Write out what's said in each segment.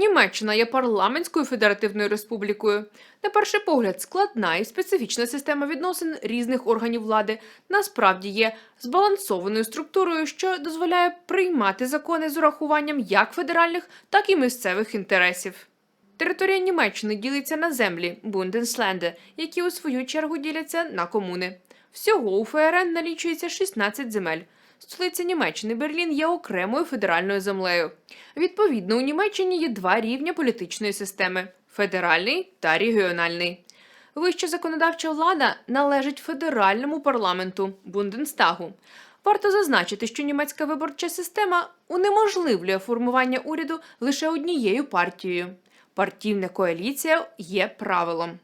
Німеччина є парламентською федеративною республікою. На перший погляд, складна і специфічна система відносин різних органів влади насправді є збалансованою структурою, що дозволяє приймати закони з урахуванням як федеральних, так і місцевих інтересів. Територія Німеччини ділиться на землі Бундесленде, які у свою чергу діляться на комуни. Всього у ФРН налічується 16 земель. Столиця Німеччини Берлін є окремою федеральною землею. Відповідно, у Німеччині є два рівня політичної системи федеральний та регіональний. Вища законодавча влада належить федеральному парламенту Бунденстагу. Варто зазначити, що німецька виборча система унеможливлює формування уряду лише однією партією. Партійна коаліція є правилом.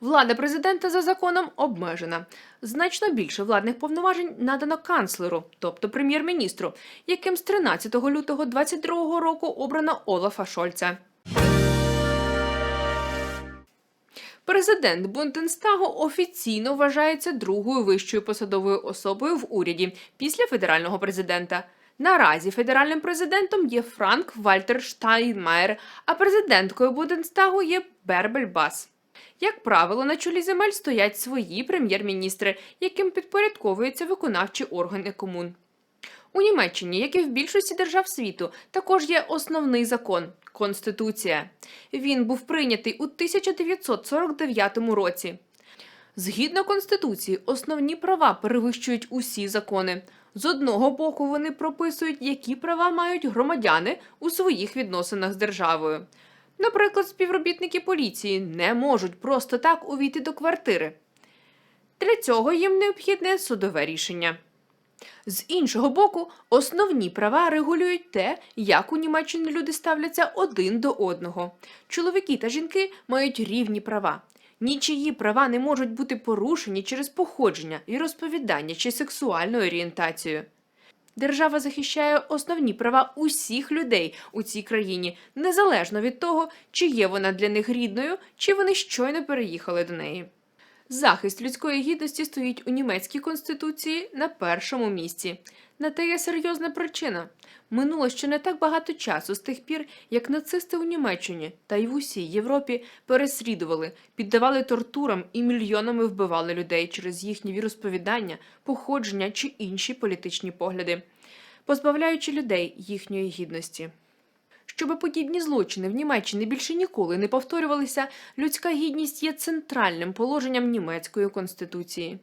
Влада президента за законом обмежена. Значно більше владних повноважень надано канцлеру, тобто прем'єр-міністру, яким з 13 лютого 2022 року обрано Олафа Шольца. Президент Бунденстагу офіційно вважається другою вищою посадовою особою в уряді після федерального президента. Наразі федеральним президентом є Франк Вальтер Штайнмаєр, а президенткою Бунденстагу є Бербель Бас. Як правило, на чолі земель стоять свої прем'єр-міністри, яким підпорядковуються виконавчі органи комун. У Німеччині, як і в більшості держав світу, також є основний закон Конституція. Він був прийнятий у 1949 році. Згідно Конституції, основні права перевищують усі закони. З одного боку, вони прописують, які права мають громадяни у своїх відносинах з державою. Наприклад, співробітники поліції не можуть просто так увійти до квартири. Для цього їм необхідне судове рішення. З іншого боку, основні права регулюють те, як у Німеччині люди ставляться один до одного. Чоловіки та жінки мають рівні права. Нічиї права не можуть бути порушені через походження, віросповідання чи сексуальну орієнтацію. Держава захищає основні права усіх людей у цій країні, незалежно від того, чи є вона для них рідною, чи вони щойно переїхали до неї. Захист людської гідності стоїть у німецькій конституції на першому місці. На те є серйозна причина. Минуло ще не так багато часу з тих пір, як нацисти у Німеччині та й в усій Європі переслідували, піддавали тортурам і мільйонами вбивали людей через їхнє віросповідання, походження чи інші політичні погляди, позбавляючи людей їхньої гідності. Щоби подібні злочини в Німеччині більше ніколи не повторювалися, людська гідність є центральним положенням німецької конституції.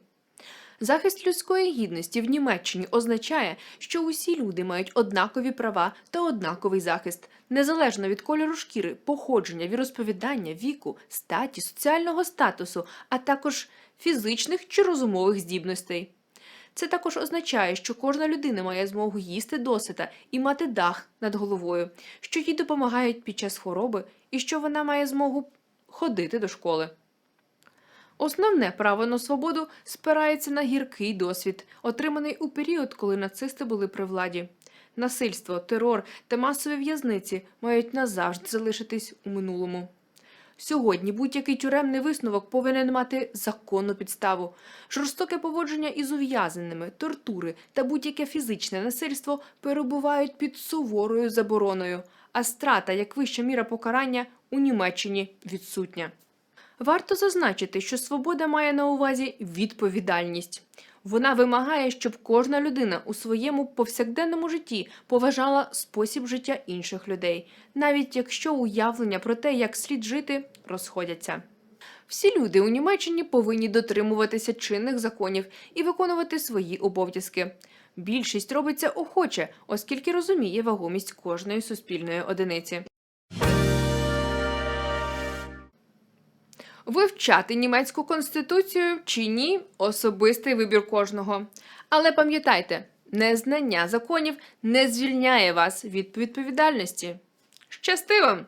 Захист людської гідності в Німеччині означає, що усі люди мають однакові права та однаковий захист, незалежно від кольору шкіри, походження, віросповідання, віку, статі, соціального статусу, а також фізичних чи розумових здібностей. Це також означає, що кожна людина має змогу їсти досита і мати дах над головою, що їй допомагають під час хвороби і що вона має змогу ходити до школи. Основне право на свободу спирається на гіркий досвід, отриманий у період, коли нацисти були при владі. Насильство, терор та масові в'язниці мають назавжди залишитись у минулому. Сьогодні будь-який тюремний висновок повинен мати законну підставу. Жорстоке поводження із ув'язненими, тортури та будь-яке фізичне насильство перебувають під суворою забороною, а страта як вища міра покарання у Німеччині відсутня. Варто зазначити, що свобода має на увазі відповідальність. Вона вимагає, щоб кожна людина у своєму повсякденному житті поважала спосіб життя інших людей, навіть якщо уявлення про те, як слід жити, розходяться. Всі люди у Німеччині повинні дотримуватися чинних законів і виконувати свої обов'язки. Більшість робиться охоче, оскільки розуміє вагомість кожної суспільної одиниці. Вивчати німецьку конституцію чи ні особистий вибір кожного. Але пам'ятайте, незнання законів не звільняє вас від відповідальності. Щасти вам!